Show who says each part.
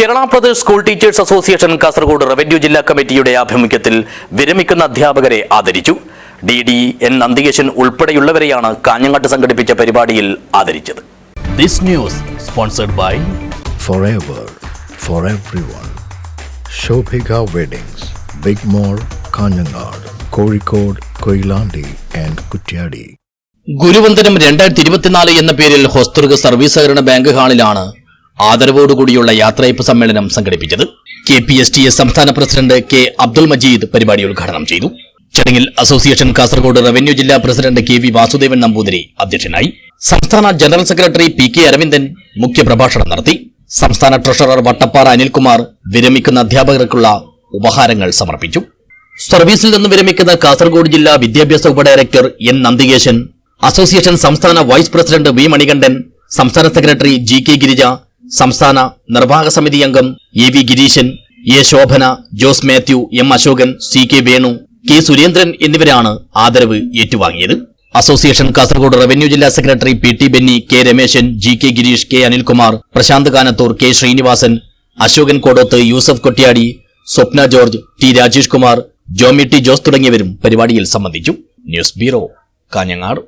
Speaker 1: Kerala Pradesh school teachers association Kasaragod revenue ജില്ലാ കമ്മിറ്റിയുടെ ആഭിമുഖ്യത്തിൽ വിരമിക്കുന്ന അധ്യാപകരെ ആദരിച്ചു ഡി ഡി എൻ നന്ദികേശൻ ഉൾപ്പെടെയുള്ളവരെയാണ് കാഞ്ഞങ്ങാട്ട് സംഘടിപ്പിച്ച പരിപാടിയിൽ ആദരിച്ചത് this news sponsored by
Speaker 2: forever for everyone. Shobhika Weddings, Big Mall, Kanyanad, Kozhikode, Koilandi and Kutyadi.
Speaker 1: ഗുരുവന്ദനം രണ്ടായിരത്തി ഇരുപത്തിനാല് എന്ന പേരിൽ ഹോസ്തുർഗ് സർവീസ് സഹകരണ ബാങ്ക് ഹാളിലാണ് ആദരവോടുകൂടിയുള്ള യാത്രയപ്പ് സമ്മേളനം സംഘടിപ്പിച്ചത് K P S T S സംസ്ഥാന പ്രസിഡന്റ് കെ അബ്ദുൾ മജീദ് പരിപാടി ഉദ്ഘാടനം ചെയ്തു. ചടങ്ങിൽ അസോസിയേഷൻ കാസർഗോഡ് റവന്യൂ ജില്ലാ president K V Vasudevan Namboothiri അധ്യക്ഷനായി സംസ്ഥാന general secretary P K Aravindan മുഖ്യപ്രഭാഷണം നടത്തി. സംസ്ഥാന ട്രഷറർ വട്ടപ്പാറ അനിൽകുമാർ വിരമിക്കുന്ന അധ്യാപകർക്കുള്ള ഉപഹാരങ്ങൾ സമർപ്പിച്ചു. സർവീസിൽ നിന്ന് വിരമിക്കുന്ന കാസർഗോഡ് ജില്ലാ വിദ്യാഭ്യാസ ഉപഡയറക്ടർ എൻ നന്ദികേശൻ അസോസിയേഷൻ സംസ്ഥാന വൈസ് പ്രസിഡന്റ് വി മണികണ്ഠൻ സംസ്ഥാന സെക്രട്ടറി ജി കെ ഗിരിജ സംസ്ഥാന നിർവാഹക സമിതി അംഗം A V Gireeshan A Shobhana Jose Mathew M Ashokan C K Venu K Surendran എന്നിവരാണ് ആദരവ് ഏറ്റുവാങ്ങിയത്. അസോസിയേഷൻ കാസർഗോഡ് റവന്യൂ ജില്ലാ secretary P T Benny K Rameshan G K Gireesh K Anilkumar Prashanth Kanathur K Srinivasan Ashokan Kodoth Yusuf Kottiyadi Swapna George T Rajesh Kumar Jomi T Jose തുടങ്ങിയവരും പരിപാടിയിൽ സംബന്ധിച്ചു. News bureau Kanhangad.